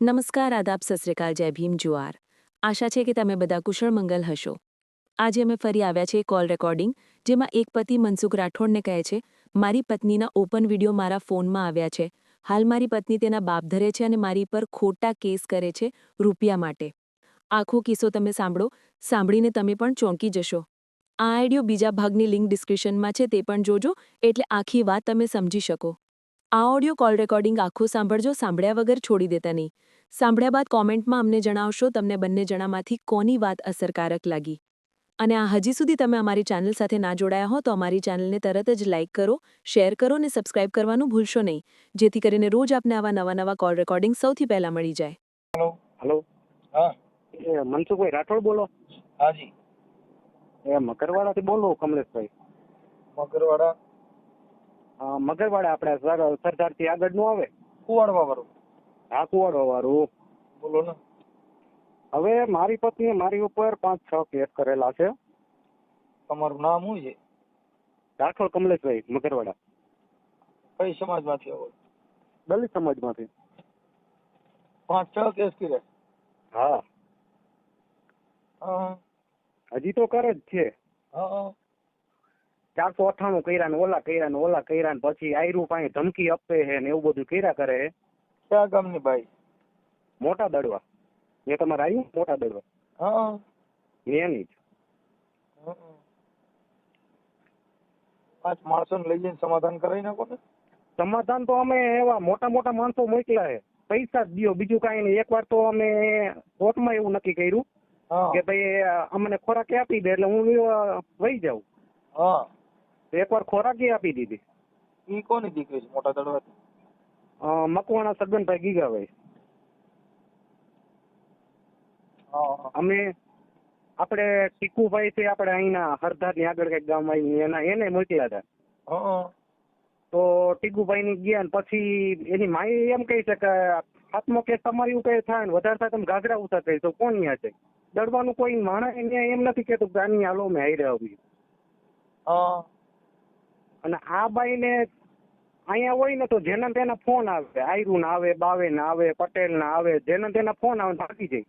નમસ્કાર, આદાબ સસરેકાલ જય ભીમ, જુવાર. આશા છે કે તમે બધા કુશળ મંગલ હશો. આજે અમે ફરી આવ્યા છે કોલ રેકોર્ડિંગ જેમાં એક પતિ મનસુખ રાઠોડને કહે છે, મારી પત્નીના ઓપન વીડિયો મારા ફોનમાં આવ્યા છે. હાલ મારી પત્ની તેના બાપ ધરે છે અને મારી પર ખોટા કેસ કરે છે રૂપિયા માટે. આખો કિસ્સો તમે સાંભળો, સાંભળીને તમે પણ ચોંકી જશો. આ આઈડિયો બીજા ભાગની લિંક ડિસ્ક્રિપ્શનમાં છે, તે પણ જોજો, એટલે આખી વાત તમે સમજી શકો. આ ઓડિયો કોલ રેકોર્ડિંગ આખું સાંભળજો સાંભળ્યા વગર છોડી દેતા નહીં. સાંભળ્યા બાદ કોમેન્ટમાં અમને જણાવશો તમને બંને જણામાંથી કોની વાત અસરકારક લાગી. અને આ હજી સુધી તમે અમારી ચેનલ સાથે ના જોડાયા હો તો અમારી ચેનલને તરત જ લાઇક કરો શેર કરો અને સબસ્ક્રાઇબ કરવાનું ભૂલશો નહીં. જેથી કરીને રોજ આપને આવા નવા નવા કોલ રેકોર્ડિંગ સૌથી પહેલા મળી જાય. હલો હા. મનસુખભાઈ રાઠોડ બોલો. હાજી એ મકરવાડાથી બોલો કમલેશભાઈ. મગરવાડા અ, મગરવાડા આપણે સર સરદારથી આગળનું આવે? કુવાડવા વાળું હા કુવાડવા વાળું બોલો ને. હવે મારી પત્નીએ મારી ઉપર પાંચ છ કેસ કરેલા છે. તમારું નામ શું છે? રાઠોડ કમલેશભાઈ મગરવાડા. કઈ સમાજમાંથી આવો દલિત સમાજમાંથી. પાંચ છ કેસ કર્યા? હા. હા. હજી તો કરે જ છે. હા. ચારસો અઠાણું કર્યા ને ઓલા કર્યા ને ઓલા કર્યા ને પછી આયરું પાસે ધમકી આપે હે ને એવું બધું કર્યા કરે છે. કયા ગામની ભાઈ મોટા દડવા. એ તમારે આવ્યું મોટા દડવા. હા. એની જ. પાંચ માણસો ને લઈ જઈને સમાધાન કરાવી નાખો ને. સમાધાન તો અમે એવા મોટા મોટા માણસો મોકલા હે. પૈસા જ દો બીજું કાંઈ નહીં. એકવાર તો અમે કોર્ટમાં એવું નક્કી કર્યું કે ભાઈ અમને ખોરાક આપી દે એટલે હું વહી જાઉં. હા. એકવાર ખોરાકી આપી દીધી. ઈ કોની દીકરી છે મોટા દડવાથી મકવાણા સગનભાઈ ગીગાભાઈ. અમે આપણે ટીકુભાઈ છે આપણે અહીંના હરધારની આગળ કંઈક ગામ આવી એના એને મોકલ્યા હતા. તો ટીકુભાઈ ની ગયા ને પછી એની માઈ એમ કહી છે કે હાથમાં કેસ તમારી ઉપર થાય ને વધારે થાય તમે ગાગરા ઉતા થઈ તો કોણ ન્યા છે? દડવાનું કોઈ માણસ એમ નથી કેતું કે આની હાલો મેં હાઈ હા. અને આ બાઈને અહીંયા હોય ને તો જેને તેના ફોન આવે આયરુ ના આવે બાવે ના આવે પટેલ ના આવે જેને તેના ફોન આવે ભાગી જાય.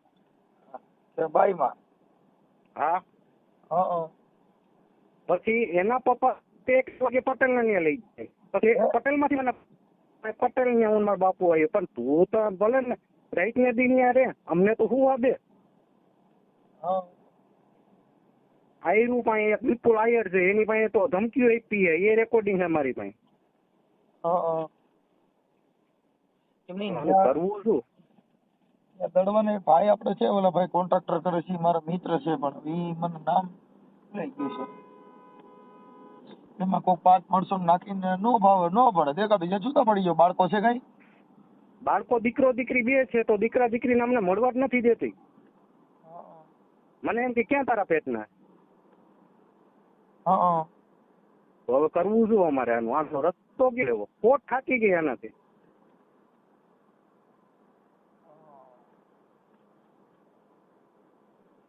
બાઈ માં હા. પછી એના પપ્પા તે એક વાગે પટેલ ને લઈ જાય. પછી પટેલમાંથી મને પટેલ ને હું મારા બાપુ આવ્યો. પણ તું તો ભલે ને રાઈટ ને દિન રે અમને તો શું આપે હા. આયરુ પાસે એક વિપુલ આયર છે. એની પાસે તો ધમકીઓ આપી છે. એ રેકોર્ડિંગ છે મારી પાસે. કરવું શું દડવાને ભાઈ આપણે છે ઓલા ભાઈ કોન્ટ્રાક્ટર કરે છે મારા મિત્ર છે પણ મને નામ ભૂલાઈ ગયું છે. એમાં કોઈ પાંચ માણસો નાખીને નો ભાવે નો પડે દેખા બીજા જુદા પડી ગયો. બાળકો છે કઈ? બાળકો દીકરો દીકરી બે છે તો દીકરા દીકરી અમને મળવા જ નથી દેતી. મને એમ કે ક્યાં તારા પેટના? હા તો હવે કરવું શું અમારે આનું? આનો રસ્તો કેવો? કોટ થાકી ગઈ એનાથી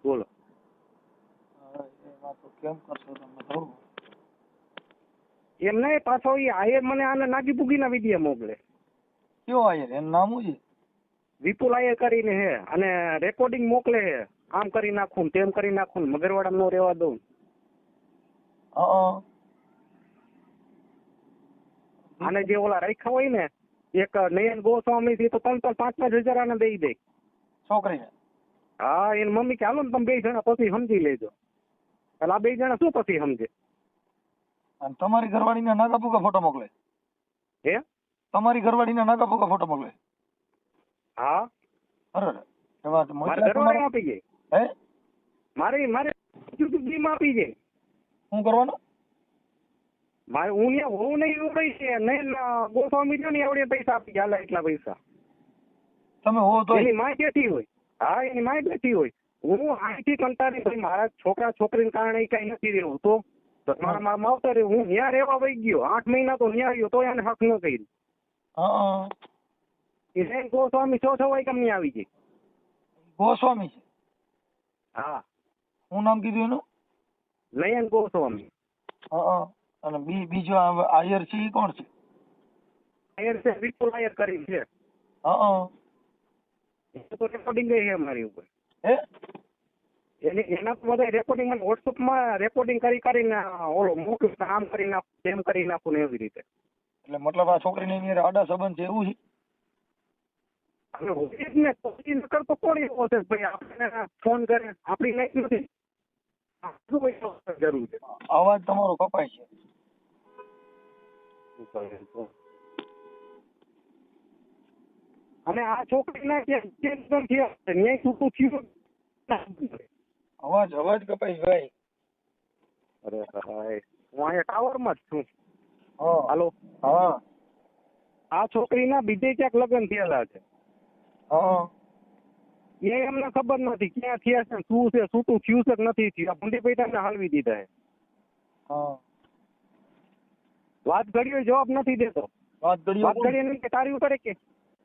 બોલો. કેમ કરશો તમે? એમ નહીં પાછો એ આયર મને આને નાગી પૂગીના વિદ્યા મોકલે. કયો આયર એનું નામ શું છે? વિપુલ આયર કરીને હે અને રેકોર્ડિંગ મોકલે હે. આમ કરી નાખું ને તેમ કરી નાખું ને મગરવાડા નો રહેવા દઉં હા આને જે ઓલા રાખ્યા હોય ને એક નયન ગોસ્વામી થી તો ત્રણ ત્રણ પાંચ પાંચ હજાર આને દઈ દે. છોકરીને? હા એની મમ્મી કે હાલો ને તમે બે જણા પછી સમજી લેજો. એટલે આ બે જણા શું પછી સમજે? અને તમારી ઘરવાળીને નાગા પૂગા ફોટો મોકલે? હે? તમારી ઘરવાળીના નાગા પૂગા ફોટો મોકલે? હા. અરે એવા તો મારે ઘરવાળી આપી જાય હે? મારે મારે યુટ્યુબમાં આપી જાય શું કરવાનું? મારે હું ત્યાં હું નહીં એવું કઈ છે નહીં ગોસ્વામી જો ને એવડે પૈસા આપી ગયા એટલા પૈસા. તમે હો તો. એની માય બેઠી હોય. હા એની માય બેઠી હોય. હું અહીંથી કંટાળી ભાઈ મારા છોકરા છોકરીને કારણે કઈ નથી રહેવું તો મારા મારા માવતરે હું ત્યાં રહેવા વહી ગયો. આઠ મહિના તો ત્યાં રહ્યો તો એને હક ન કર્યું એટલે ગોસ્વામી છો છો હોય કેમ નહીં આવી ગઈ. ગોસ્વામી હા. હું નામ કીધું એનું? નયન ગોસ્વામી. હા અને બી બીજો આયર છે એ કોણ છે? આયર છે વિપુલ આયર કરી છે. હા તો રેકોર્ડિંગ છે મારી ઉપર. હે? એની એના તો બધા રેકોર્ડિંગ મને વોટ્સઅપમાં રેકોર્ડિંગ કરી કરીને ઓલો મોકલું આમ કરી નાખું તેમ કરી નાખું ને એવી રીતે. એટલે મતલબ આ છોકરીની અંદર આડા સંબંધ છે એવું છે? હવે હોય જ ને નકર કોણ એવો છે ભાઈ આપણે ફોન કરે આપણી લાઈફ નથી. જરૂર છે અવાજ તમારો કપાય છે. અને આ છોકરીના intention થયા છે, ન્યાય છૂટું થયું અવાજ અવાજ કપાય છે ભાઈ. અરે ભાઈ હું અહીંયા ટાવરમાં જ છું. હા. હાલો. હા. આ છોકરીના બીજે ક્યાંક લગ્ન થયેલા છે. હા. એ એમને ખબર નથી ક્યાં થયા છે શું છે છૂટું થયું છે કે નથી થયું. આ ભૂંડી પૈટાને હાલવી દીધા છે હા. વાત ઘડીએ જવાબ નથી દેતો. વાત કરીએ વાત ઘડીએ એમ કે તારી ઉપર કે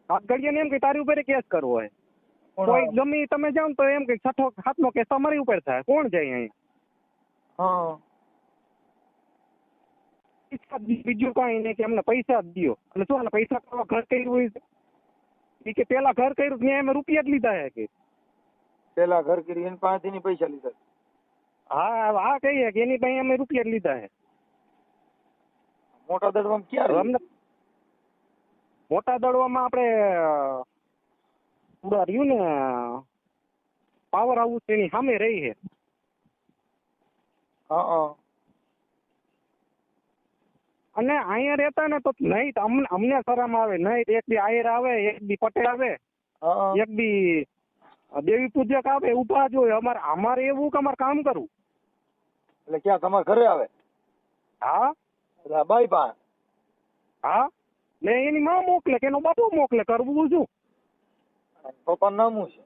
વાત ઘડીએ એમ કે તારી ઉપર કેસ કરવો હોય. કોઈ ગમે ઈ તમે જાઓ ને તો એમ કે છઠ્ઠો સાતમો કેસ તમારી ઉપર થાય. કોણ જાય અહીં? હા. પૈસા જ દી- બીજું કાંઈ નહીં કે અમને પૈસા જ દ્યો. એટલે શું આને પૈસા કરવા ઘર કર્યું હોય છે? ઈ કે પેલા ઘર કર્યું ત્યાં અમે રૂપિયા જ લીધા હે કે. પેલા ઘર કરી એની પાસેથી ની પૈસા લીધા. હા હા કહીએ કે એની પાસે અમે રૂપિયા જ લીધા હે. મોટા દડવામાં ક્યાં અમને મોટા દડવામાં આપણે પૂરા રહ્યું ને પાવર હાઉસ એની સામે રહી હે. હા હા. અને અહીંયા રહેતા ને તો નહીં તો અમને અમને શરમ આવે. નહીં એક બી આયર આવે એક બી પટેલ આવે એક બી દેવી પૂજક આવે ઊભા જોઈએ અમારે અમારે એવું કે અમારે કામ કરવું. એટલે ક્યાં તમારે ઘરે આવે? હા? એટલે આ બાઈ પાસે? હા? ને એની માં મોકલે કે એનો બાપુ મોકલે કરવું શું? પપ્પાનું નામ શું છે?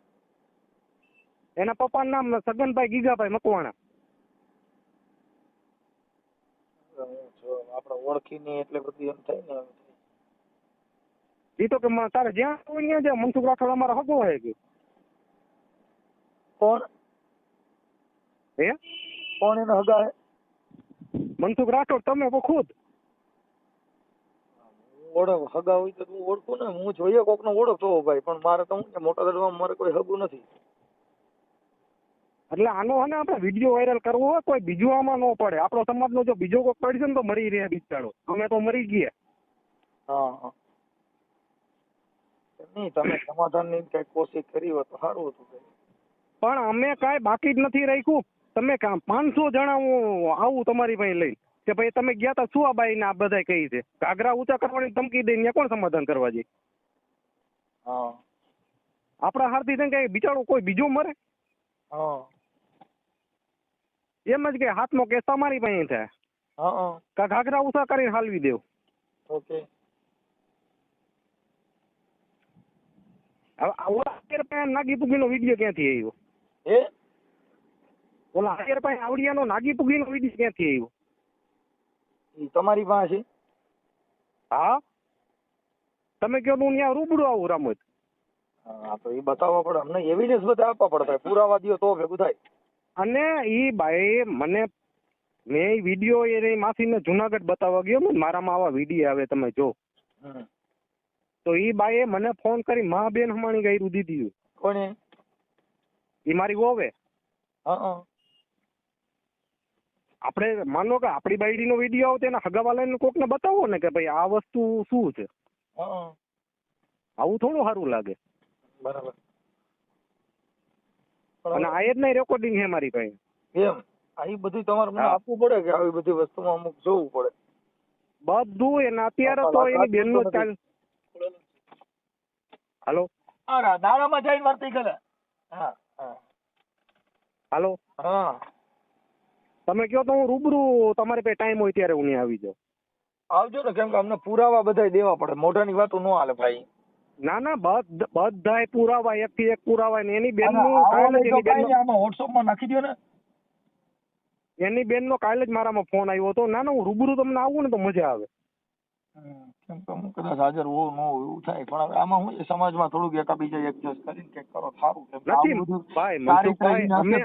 એના પપ્પાનું નામ સગનભાઈ ગીગાભાઈ મકવાણા હું જો આપણે ઓળખી નહીં એટલે બધું એમ થાય ને એ તો કે તારે જ્યાં હોય ત્યાં જ્યાં મનસુખ રાઠોડ અમારો હગો હોય કે? કોણ? હે? કોણ એનો હગા હે? મનસુખ રાઠોડ તમે તો ખુદ. ઓળખ હગા હોય તો તું ઓળખું ને. હું જોઈએ કોક નો ઓળખતો ભાઈ પણ મારે તો હું મોટા દડવામાં મારે કોઈ હગું નથી. એટલે આનો હે ને આપણે વીડિયો વાયરલ કરવો હોય કોઈ બીજું આમાં ન પડે. આપણો સમાજનો જો બીજો કોઈ પડશે ને તો મરી રહ્યા બિચારો. અમે તો મરી ગયા. હા હા. નહીં તમે સમાધાનની કઈ કોશિશ કરી હોય તો સારું હતું પણ અમે કાંઈ બાકી જ નથી રાખ્યું. તમે કામ પાંચસો જણા હું આવું તમારી પાસે લઈ કે ભાઈ તમે ગયા તા શું આ બાઈને આ બધાય કહી છે? ઘાઘરા ઊંચા કરવાની ધમકી દઈને કોણ સમાધાન કરવા જઈ હા. આપણા હારથી કઈ બિચારો કોઈ બીજો મરે? હા. એમ જ કે હાથનો કેસ તમારી પાસે થાય હા કા ઘાઘરા ઉસા કરીને હાલવી દેવ. ઓકે. હવે ઓલા હાયર પાસે નાગી પુગીનો વીડિયો ક્યાંથી આવ્યો? એ ઓલા હાયર પાસે આવડિયાનો નાગી પુગીનો વીડિયો ક્યાંથી આવ્યો? તમારી પાસે? હા? તમે કહો તો હું ત્યાં રૂબરૂ આવું રામોદ હા તો એ બતાવવા પડે. અમને એવિડન્સ બધા આપવા પડે પુરાવા દ્યો તો ભેગું થાય. અને ઈ બાઈ મને મેં એ વીડિયો એની માસીને જુનાગઢ બતાવવા ગયો ને મારામાં આવા વીડિયો આવે તમે જો. તો ઈ બાઈએ મને ફોન કરી મા બેન હમાણી ગાયરું દીધી. કોણે? ઈ મારી વોવે આપણે માનો કે આપણી બાયડીનો વીડિયો આવે તો એના હગાવાલાને કોકને બતાવો ને કે ભાઈ આ વસ્તુ શું છે? આવું થોડું સારું લાગે. બરાબર. અને આ જ નહીં રેકોર્ડિંગ છે મારી પાસે. એમ? આ બધું તમારે મને આપવું પડે કે આવી બધી વસ્તુમાં અમુક જોવું પડે? બધું એને અત્યારે તો એની બેનનું ચાલ હાલો? હા દાડામાં જઈને વર્તી કરે હા હા. હાલો? હા. તમે કહો તો હું રૂબરૂ તમારી પાસે ટાઈમ હોય ત્યારે હું ત્યાં આવી જાઉં. આવજો ને કેમ કે અમને પુરાવા બધા દેવા પડે. મોઢાની વાતો ન હાલે ભાઈ. ના ના બધા બધાય પુરાવા એક થી એક પુરાવા ને એની બેનનું કાલે જ એની બેન બેનનો નહીં, નાખી દો ને. એની બેનનો કાલે જ મારામાં ફોન આવ્યો હતો. ના ના હું રૂબરૂ તમને આવું ને તો મજા આવે. કેમ કે હું કદાચ હાજર હોવ ન હોય એવું થાય. પણ આમાં હું સમાજમાં થોડુંક એકાબીજા એડજસ્ટ કરીને કંઈક કરો સારું. નથી ભાઈ મનસુખભાઈ અમે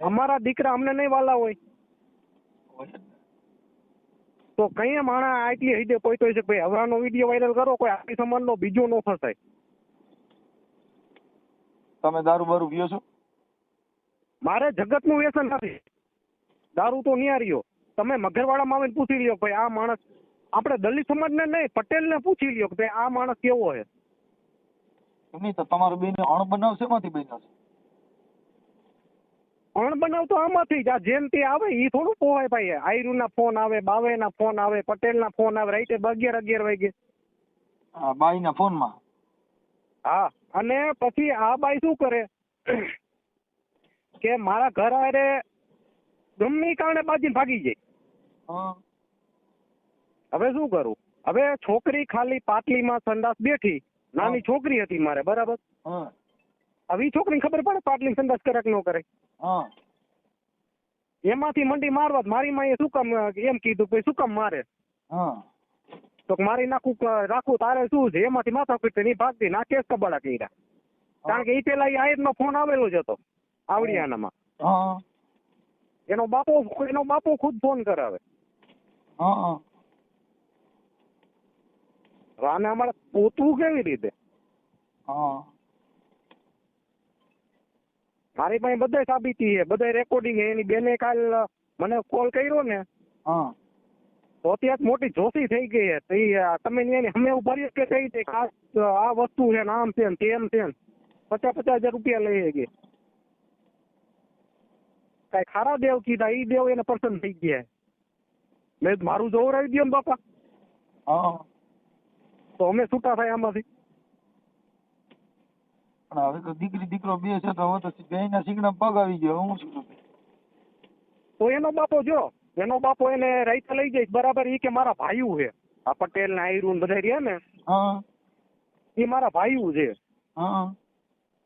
અમારા દીકરા અમને નહીં વાલા હોય. ને. તો કઈ માણા આટલી હૈદે પહોંચ્યો છે ભાઈ હવરાનો વીડિયો વાયરલ કરો કોઈ આપણી સમાજનો બીજો નો ફસાય. તમે દારૂ બારૂ પીઓ છો? મારે જગતનું વ્યસન નથી. દારૂ તો નિહાર્યો તમે મગરવાડામાં આવીને પૂછી લ્યો ભાઈ આ માણસ આપણે દલિત સમાજને નહીં પટેલને પૂછી લ્યો કે ભાઈ આ માણસ કેવો છે? નહીં તો તમારું બેન અણ બનાવશે એમાંથી બન્યો છે? અણ બનાવતો આમાંથી જ. આ જેમ તે આવે એ થોડું પોવાય ભાઈ. આયરુના ફોન આવે બાવેના ફોન આવે પટેલના ફોન આવે. રાઈટે અગિયાર અગિયાર વાગે. ના ફોનમાં હા. અને પછી આ બાઈ શું કરે? કે મારા ઘર આરે ગમે કારણે બાજીને ભાગી જાય. હવે શું કરું? હવે છોકરી ખાલી પાટલીમાં સંડાસ બેઠી. નાની છોકરી હતી મારે બરાબર? હવે છોકરી ખબર પડે પાટલી સંડાસ કરે કે ન કરે? હા. એમાંથી મંડી મારવા મારી માં શું કામ એમ કીધું કે શું કામ મારે? હા. તો મારી નાખું રાખું તારે શું છે? એમાંથી માથા પીટે ની ભાગતી ના કેસ કબાડા કર્યા. કારણ કે ઈ પેલા એ આયત નો ફોન આવેલો જ હતો આવડિયાનામાં. હા. એનો બાપો એનો બાપો ખુદ ફોન કરાવે. હા. હા આને અમારે પોતવું કેવી રીતે? હા. મારી પાસે બધાય સાબિતી છે બધાય રેકોર્ડિંગ છે એની બેને કાલ મને કોલ કર્યો ને. હા. તો અત્યારે મોટી જોશી થઈ ગઈ છે. તમે ન્યા ની અમે ઊભા કે થઈ છે કે આ વસ્તુ છે ને આમ છે ને તેમ છે ને. પચાસ પચાસ હજાર રૂપિયા લઈ ગઈ કઈ ખારા દેવ કીધા ઈ દેવ એને પસંદ થઈ ગયા. મેં મારું મારું જોવરાવી દો ને બાપા. હા. તો અમે છૂટા થાય આમાંથી. પણ હવે તો દીકરી દીકરો બે છે તો હવે તો બેયના સિંગડા પગ આવી ગયો. હું શું? તો એનો બાપો જો એનો બાપો એને રાઈતે લઈ જાય. બરાબર ઈ કે મારા ભાઈઓ છે. આ પટેલ ને આયરુ ને બધા રહ્યા ને એ મારા ભાઈઓ છે.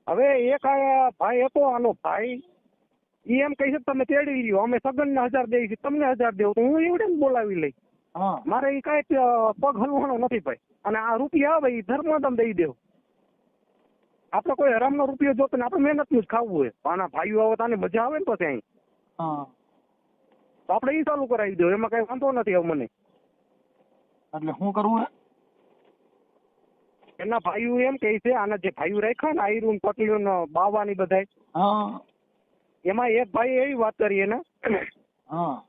હવે એક આ ભાઈ હતો આનો ભાઈ ઈ એમ કહી છે તમે તેડી લ્યો અમે સગન ને હજાર દઈ છે તમને હજાર દેવું તો હું એવડે બોલાવી લઈ મારે એ કઈ પગ હલવાનો નથી ભાઈ. અને આ રૂપિયા આવે ઈ ધર્મદમ દઈ દેવ. આપણે કોઈ હરામનો રૂપિયો જોતો ને આપણે મહેનતનું જ ખાવું હોય. આના ભાઈઓ આવે તાને મજા આવે ને પછી અહીં તો આપણે ઈ ચાલુ કરાવી દો એમાં કઈ વાંધો નથી હવે મને. એટલે શું કરવું એના ભાઈઓ એમ કે છે આના જે ભાઈઓ રાખ્યા ને આયરુન પટલીઓ બાવાની બધાય હા. એમાં એક ભાઈ એવી વાત કરી એને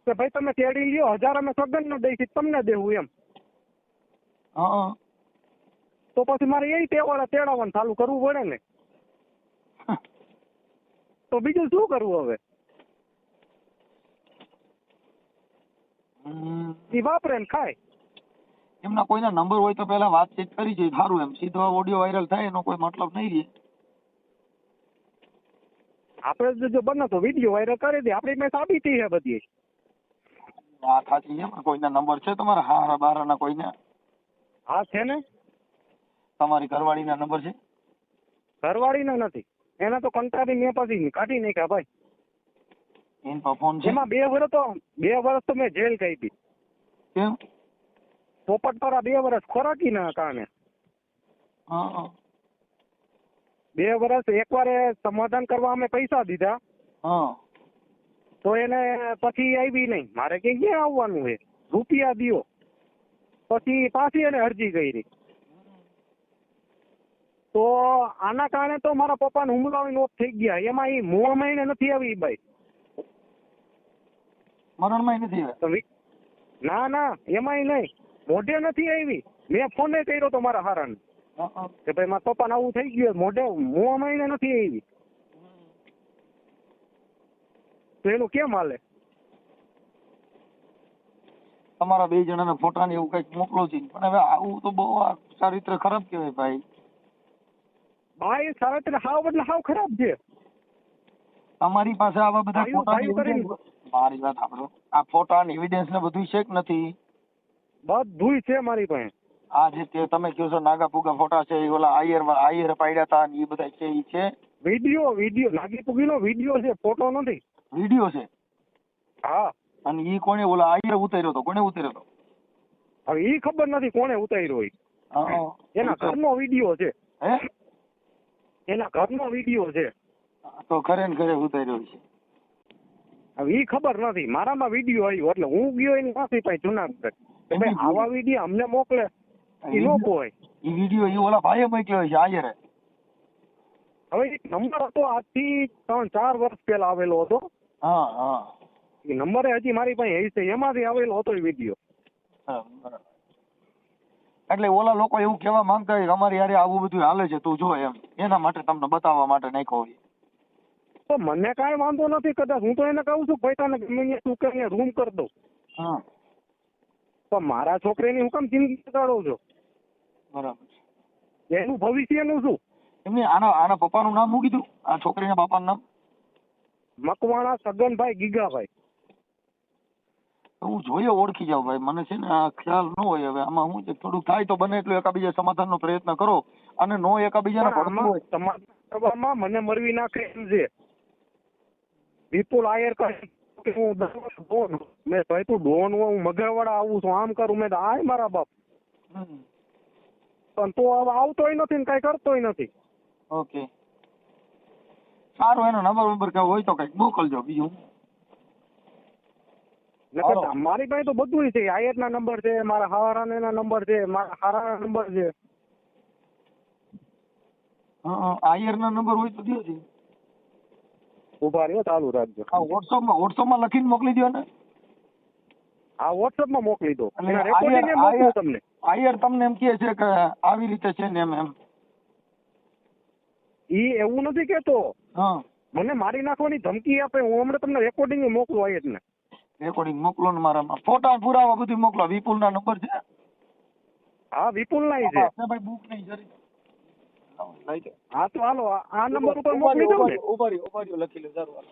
કે ભાઈ તમે તેડી લ્યો હજાર અમે સગન નો દઈશ તમને દેવું એમ. હા. તો પછી મારે એ તેવાળા તેડાવવાનું ચાલુ કરવું પડે ને. તો બીજું શું કરવું હવે. એ વાપરે ને ખાય. એમના કોઈના નંબર હોય તો પહેલા વાતચીત કરી જોઈએ. સારું એમ. સીધો ઓડિયો વાયરલ થાય એનો કોઈ મતલબ નહીં રહે. આપણે જો- જો બને તો વીડિયો વાયરલ કરી દે. આપણી મેં સાબિતી છે બધી. વાત સાચી છે પણ કોઈના નંબર છે તમારા? હારા બારાના કોઈના? હા છે ને? તમારી ઘરવાળીના નંબર છે? ઘરવાળીના નથી. એના તો કંટાળી મેં પછી કાઢી નાખ્યા ભાઈ. એન ફોન છે? એમાં બે વર્ષ તો બે વર્ષ તો મેં જેલ કાઢી કેમ? પોપટપરા બે વર્ષ ખોરાકી ના કામે હા બે વર્ષ એકવાર સમાધાન કરવા અમે પૈસા દીધા. હા. તો એને પછી આવી નહીં. મારે કે ક્યાં આવવાનું છે? રૂપિયા દિયો. પછી પાછી એને અરજી કરી. તો આના કારણે તો મારા પપ્પાને હુમલાની નોટ થઈ ગયા. એમાં એ મહિને નથી આવી ભાઈ બાઈ. મરણમાં નથી આવી ના ના એમાંય નહીં. મોઢે નથી આવી. મેં ફોને કર્યો તો મારા હારાને. હા, હા. કે ભાઈ મારા પપ્પાને આવું થઈ ગયું મોઢે મોં મહિને નથી આવી. તો એનું કેમ હાલે? તમારા બે જણાના ફોટા ને એવું કંઈક મોકલો છે. પણ હવે આવું તો બહુ ચારિત્ર ખરાબ કહેવાય ભાઈ. ભાઈ એટલે હાવ એટલે હાવ ખરાબ છે. તમારી પાસે આવા બધા ફોટા મારી વાત સાંભળો. આ ફોટા ને એવિડન્સ ને બધું છે કે નથી? બધુંય છે મારી પાસે. આ જે તે તમે કહો છો નાગા પુગા ફોટા છે એ ઓલા આયર આયર પાડ્યા હતા ને એ બધા છે એ છે? વીડિયો વીડિયો નાગી પુગીનો વીડિયો છે ફોટો નથી. વીડિયો છે? હા. અને એ કોણે ઓલા આયર ઉતાર્યો હતો કોને ઉતાર્યો હતો હવે એ ખબર નથી કોણે ઉતાર્યો. એના ઘરનો વીડિયો છે. હે? એના ઘરનો વીડિયો છે. તો ઘરે ને ઘરે ઉતાર્યો છે. હવે એ ખબર નથી. મારામાં વીડિયો આવ્યો એટલે હું ગયો એની પાસે પાસે જુનાગઢ. ભાઈ આવા વીડિયો અમને મોકલે. એ લોકો હોય. એ વીડિયો એ ઓલા ભાઈએ મોકલ્યો છે આયરે હવે એક નંબર હતો આજથી ત્રણ ચાર વર્ષ પહેલા આવેલો હતો. હા હા. એ નંબરે હજી મારી પાસે છે એમાંથી આવેલો હતો એ વીડિયો. હા, બરાબર. એટલે ઓલા લોકો એવું કહેવા માંગતા હોય કે અમારી યારે આવું બધું હાલે છે તું જો એમ. એના માટે તમને બતાવવા માટે નાખ્યો હોય. તો મને કાંઈ વાંધો નથી કદાચ હું તો એને કહું છું ભાઈ તને ગમે તું કે અહીંયા રૂમ કરી દઉં હા. તો મારા છોકરીની હું કેમ જિંદગી બગાડો છો? બરાબર એનું ભવિષ્યનું શું? એમને આના આના પપ્પાનું નામ મૂકી દઉં આ છોકરીના બાપાનું નામ? મકવાણા સગનભાઈ ગીગાભાઈ. હું જોઈએ ઓળખી જાઉં ભાઈ. મને છે ને આ ખ્યાલ ન હોય હવે. આમાં હું છે? થોડુંક થાય તો બને એટલું એકાબીજા સમાધાનનો પ્રયત્ન કરો અને નો એકાબીજાને પણ હોય. સમાધાનમાં મને મરવી નાખે એમ છે. વિપુલ આયર કહે કે હું ડોન મેં ભાઈ તું ડોન હોય હું મગરવાડા આવું છું. આમ કરું. મેં આય મારા બાપ. હમ. પણ તો હવે આવતોય નથી ને કઈ કરતોય નથી. ઓકે. સારું એનો નંબર નંબર કઈ હોય તો કંઈક મોકલજો બીજું. નકર મારી પાસે તો બધું છે. આયત ના નંબર છે મારા હારાના ના નંબર છે મારા હારા નંબર છે. આયર ના નંબર હોય તો દો ઊભા રહ્યો ચાલુ રાખજો. હા વોટ્સઅપમાં વોટ્સઅપમાં લખીને મોકલી દો ને હા વોટ્સઅપમાં મોકલી દો. રેકોર્ડિંગ મોકલું તમને. આયર તમને એમ કહે છે કે આવી રીતે છે ને એમ એમ. ઈ એવું નથી કેતો હા. મને મારી નાખવાની ધમકી આપે હું હમણાં તમને રેકોર્ડિંગ મોકલું આયર ને રેકોર્ડિંગ મોકલો ને મારા ફોટા ને પુરાવા બધું મોકલો. વિપુલના નંબર છે? હા વિપુલ ના છે. ભાઈ બુક નહીં જરી. હા તો હાલો આ- નંબર ઉપર મોકલી દઉં ને? ઉભારી રહ્યો, લખી લે જરૂર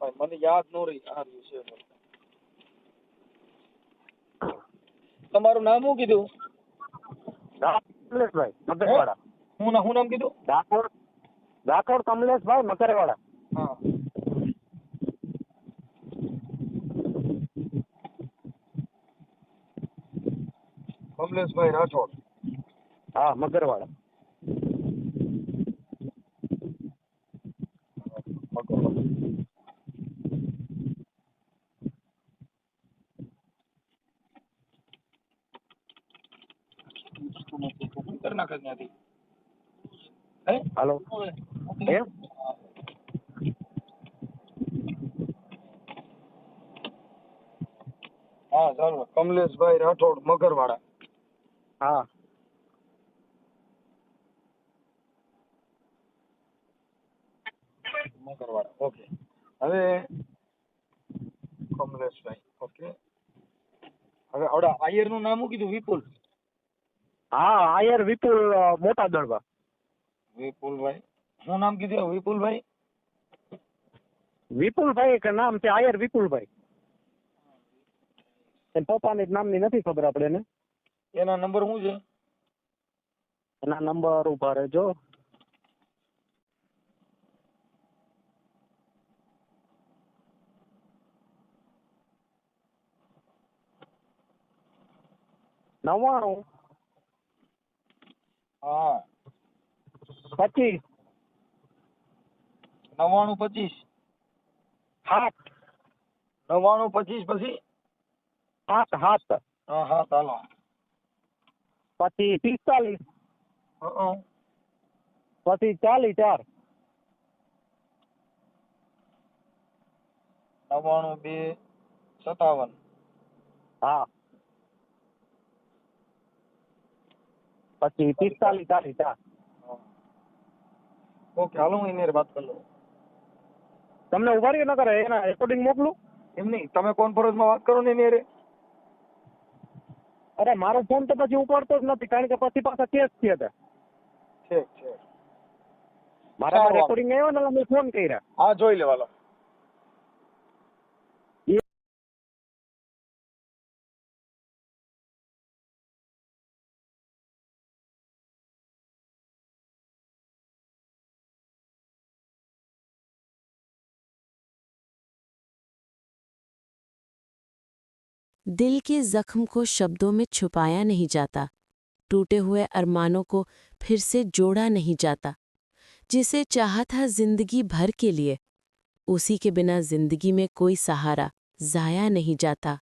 ભાઈ મને યાદ ન રહી આ રહ્યું છે તમારું નામ શું કીધું? કમલેશભાઈ મકરેવાડા. હું ના હું નામ કીધું? ડાકોર ડાકોર કમલેશભાઈ મકરેવાડા. હા. કમલેશભાઈ રાઠોડ. હા મગરવાડા. હાલો. એમ? હા ચાલો કમલેશભાઈ રાઠોડ મગરવાડા. હા. મગરવાડા ઓકે હવે કમલેશભાઈ ઓકે હવે આવડા આયરનું નામ કીધું? વિપુલ? હા આયર વિપુલ મોટા દળવા. વિપુલભાઈ. શું નામ કીધું વિપુલભાઈ? વિપુલભાઈ કે નામ છે આયર વિપુલભાઈ. પપ્પાને નામની નથી ખબર આપણે એને. એના નંબર શું છે? એના નંબર ઊભા રહેજો. નવ્વાણું. હા. પચીસ. નવ્વાણું પચીસ. સાત. નવ્વાણું પચીસ પછી? સાત સાત. હા હા ચાલો. પછી પિસ્તાલીસ. પછી ચાલીસ ચાર. નવાણું બે સત્તાવન. હા. પછી પિસ્તાલીસ ચાલીસ ચાર. ઓકે હાલો હું એની વાત કરી લઉં. તમને ઊભા રહીએ ન કરે એના રેકોર્ડિંગ મોકલું? એમ નહીં તમે કોન્ફરન્સમાં વાત કરો ને એની અરે મારો ફોન તો પછી ઉપાડતો જ નથી કારણ કે પછી પાછા કેસ થયા હતા ઠીક છે મારા રેકોર્ડિંગ આવ્યો ને મેં ફોન કર્યા. હા જોઈ લેવાલો. दिल के जख्म को शब्दों में छुपाया नहीं जाता। टूटे हुए अरमानों को फिर से जोड़ा नहीं जाता, जिसे चाहा था ज़िंदगी भर के लिए। उसी के बिना ज़िंदगी में कोई सहारा जाया नहीं जाता।